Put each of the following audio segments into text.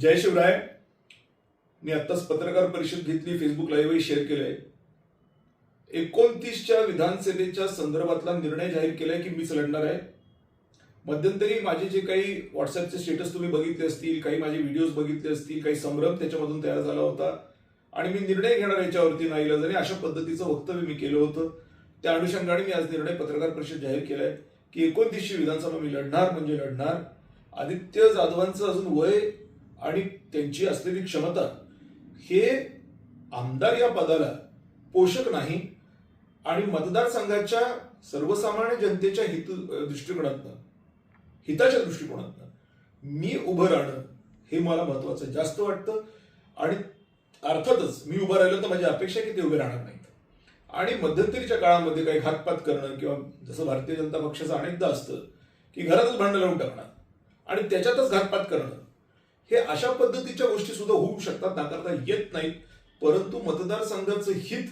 जय शिवराय. मी आत्ताच पत्रकार परिषद घेतली फेसबुक लाईव्हही शेअर केलंय. एकोणतीसच्या विधानसभेच्या संदर्भातला निर्णय जाहीर केलाय की मीच लढणार आहे. मध्यंतरी माझे जे काही व्हॉट्सअपचे स्टेटस तुम्ही बघितले असतील काही माझे व्हिडिओज बघितले असतील काही संभ्रम त्याच्यामधून तयार झाला होता. आणि मी निर्णय घेणार याच्यावरती नाही आणि अशा पद्धतीचं वक्तव्य मी केलं होतं. त्या अनुषंगाने मी आज निर्णय पत्रकार परिषद जाहीर केलाय की एकोणतीसशे विधानसभा मी लढणार म्हणजे लढणार. आदित्य जाधवांचं अजून वय आणि त्यांची असलेली क्षमता हे आमदार या पदाला पोषक नाही. आणि मतदारसंघाच्या सर्वसामान्य जनतेच्या हित दृष्टिकोनातनं हिताच्या दृष्टिकोनातनं मी उभं राहणं हे मला महत्वाचं जास्त वाटतं आणि अर्थातच मी उभं राहिलो तर माझी अपेक्षा आहे की ते उभे राहणार नाहीत. आणि मध्यंतरीच्या काळामध्ये काही घातपात करणं किंवा जसं भारतीय जनता पक्षाचं अनेकदा असतं की घरातच भांडण लावून टाकणार आणि त्याच्यातच घातपात करणं. हे अशा पद्धतीच्या गोष्टी सुद्धा होऊ शकतात नाकारता येत नाहीत. परंतु मतदारसंघाचं हित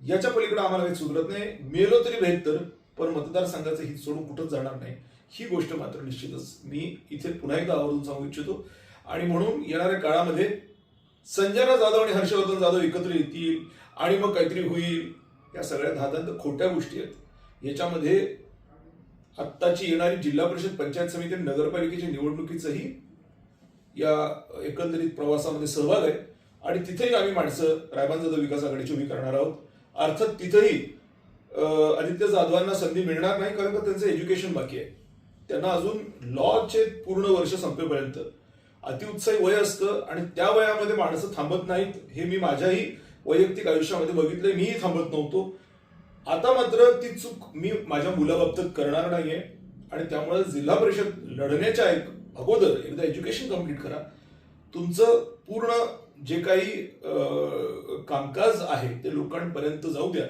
याच्या पलीकडे आम्हाला काही सुधरत नाही. मेलो तरी बेहतर पण मतदारसंघाचं हित सोडून कुठंच जाणार नाही. ही गोष्ट मात्र निश्चितच मी इथे पुन्हा एकदा आवर्जून सांगू इच्छितो. आणि म्हणून येणाऱ्या काळामध्ये संजना जाधव आणि हर्षवर्धन जाधव एकत्र येतील आणि मग काहीतरी होईल या सगळ्या धादांत खोट्या गोष्टी आहेत. याच्यामध्ये आत्ताची येणारी जिल्हा परिषद पंचायत समिती आणि नगरपालिकेच्या निवडणुकीचंही या एकंदरीत प्रवासामध्ये सहभाग आहे. आणि तिथेही आम्ही माणसं रायबान जाधव विकास आघाडीची उभी करणार आहोत. अर्थात तिथेही आदित्य जाधवांना संधी मिळणार नाही कारण का त्यांचं एज्युकेशन बाकी आहे. त्यांना अजून लॉचे पूर्ण वर्ष संपेपर्यंत. अतिउत्साही वय असतं आणि त्या वयामध्ये माणसं थांबत नाहीत हे मी माझ्याही वैयक्तिक आयुष्यामध्ये बघितलंय मीही थांबत नव्हतो. आता मात्र ती चूक मी माझ्या मुलाबाबतीत करणार नाहीये. आणि त्यामुळे जिल्हा परिषद लढण्याच्या एक अगोदर एकदा एज्युकेशन कंप्लीट करा. तुमचं पूर्ण जे काही कामकाज आहे ते लोकांपर्यंत जाऊ द्या.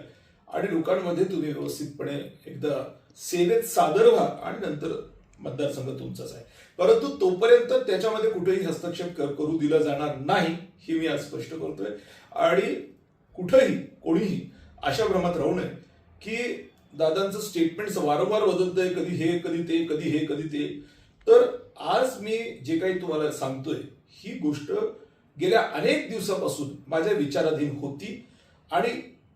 आणि लोकांमध्ये तुम्ही व्यवस्थितपणे एकदा सेवेत सादर व्हा आणि नंतर मतदारसंघ तुमचाच आहे. परंतु तोपर्यंत त्याच्यामध्ये कुठेही हस्तक्षेप करू दिला जाणार नाही हे मी आज स्पष्ट करतोय. आणि कुठंही कोणीही अशा भ्रमात राहू नये की दादांचं स्टेटमेंट वारंवार बदलतंय कधी हे कधी ते कधी हे कधी ते. तर आज मी जे काही तुम्हाला सांगतोय ही गोष्ट गेल्या अनेक दिवसापासून माझ्या विचाराधीन होती. आणि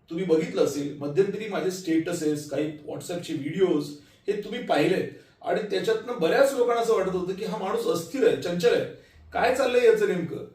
तुम्ही बघितलं असेल मध्यंतरी माझे स्टेटसेस काही व्हॉट्सअपचे व्हिडिओज हे तुम्ही पाहिले आणि त्याच्यातनं बऱ्याच लोकांना असं वाटत होतं की हा माणूस अस्थिर आहे चंचल आहे. काय चाललंय याचं नेमकं?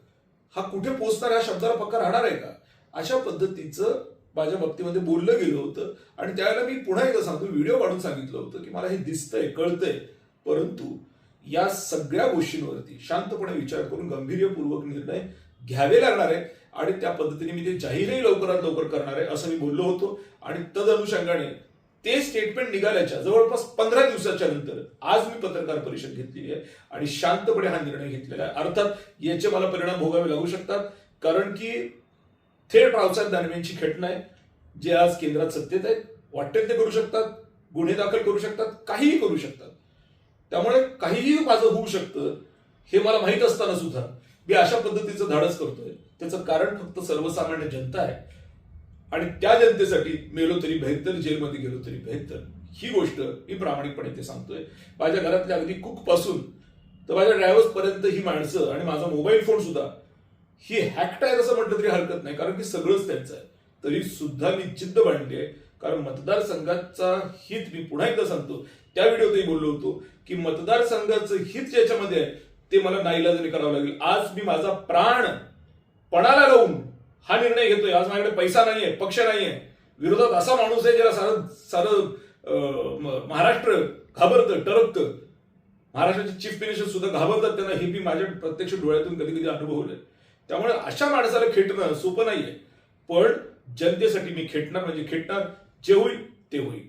हा कुठे पोचणार ह्या शब्दाला पक्का राहणार आहे का? अशा पद्धतीचं माझ्या बाबतीमध्ये बोललं गेलं होतं. आणि त्यावेळेला मी पुन्हा एकदा सांगतो व्हिडिओ काढून सांगितलं होतं की मला हे दिसतंय कळतंय. परंतु या सगळ्या गोष्टींवरती शांतपणे विचार करून गांभीर्यपूर्वक निर्णय घ्यावे लागणार आहे आणि त्या पद्धतीने मी ते जाहीरही लवकरात लवकर करणार आहे असं मी बोललो होतो. आणि तद अनुषंगाने ते स्टेटमेंट निघाल्याच्या जवळपास पंधरा दिवसाच्या नंतर आज मी पत्रकार परिषद घेतलेली आहे आणि शांतपणे हा निर्णय घेतलेला आहे. अर्थात याचे मला परिणाम भोगावे लागू शकतात. कारण की थेट रावसाहेब दानवेंची खेटणं आहे जे आज केंद्रात सत्तेत आहेत वाटेल ते करू शकतात गुन्हे दाखल करू शकतात काहीही करू शकतात. त्यामुळे काहीही माझं होऊ शकतं हे मला माहीत असताना सुद्धा मी अशा पद्धतीचं धाडस करतोय. त्याचं कारण फक्त सर्वसामान्य जनता आहे. आणि त्या जनतेसाठी मेलो तरी बेहतर जेलमध्ये गेलो तरी बेहतर ही गोष्ट मी प्रामाणिकपणे ते सांगतोय. माझ्या घरातल्या अगदी कुकपासून तर माझ्या ड्रायव्हर्स पर्यंत ही माणसं आणि माझा मोबाईल फोन सुद्धा ही हॅक्ट आहे असं म्हटलं तरी हरकत नाही कारण की सगळंच त्यांचं आहे. तरी सुद्धा मी जिद्द बांधली आहे. कारण मतदारसंघाचा हित मी पुन्हा एकदा सांगतो. त्या व्हिडिओतही बोललो होतो की मतदारसंघाचं हित ज्याच्यामध्ये आहे ते मला नाईलाजाने करावं लागेल आज मी माझा प्राण पणाला लावून हा निर्णय घेतोय. आज माझ्याकडे पैसा नाहीये पक्ष नाहीये. विरोधात असा माणूस आहे ज्याला सारं सारं महाराष्ट्र घाबरतं टरकतं महाराष्ट्राचे चीफ मिनिस्टर सुद्धा घाबरतात त्यांना. हे मी माझ्या प्रत्यक्ष डोळ्यातून कधी कधी अनुभवलंय. त्यामुळे अशा माणसाला खेटणं सोपं नाहीये. पण जनतेसाठी मी खेटणार म्हणजे खेटणार जे होईल ते होईल.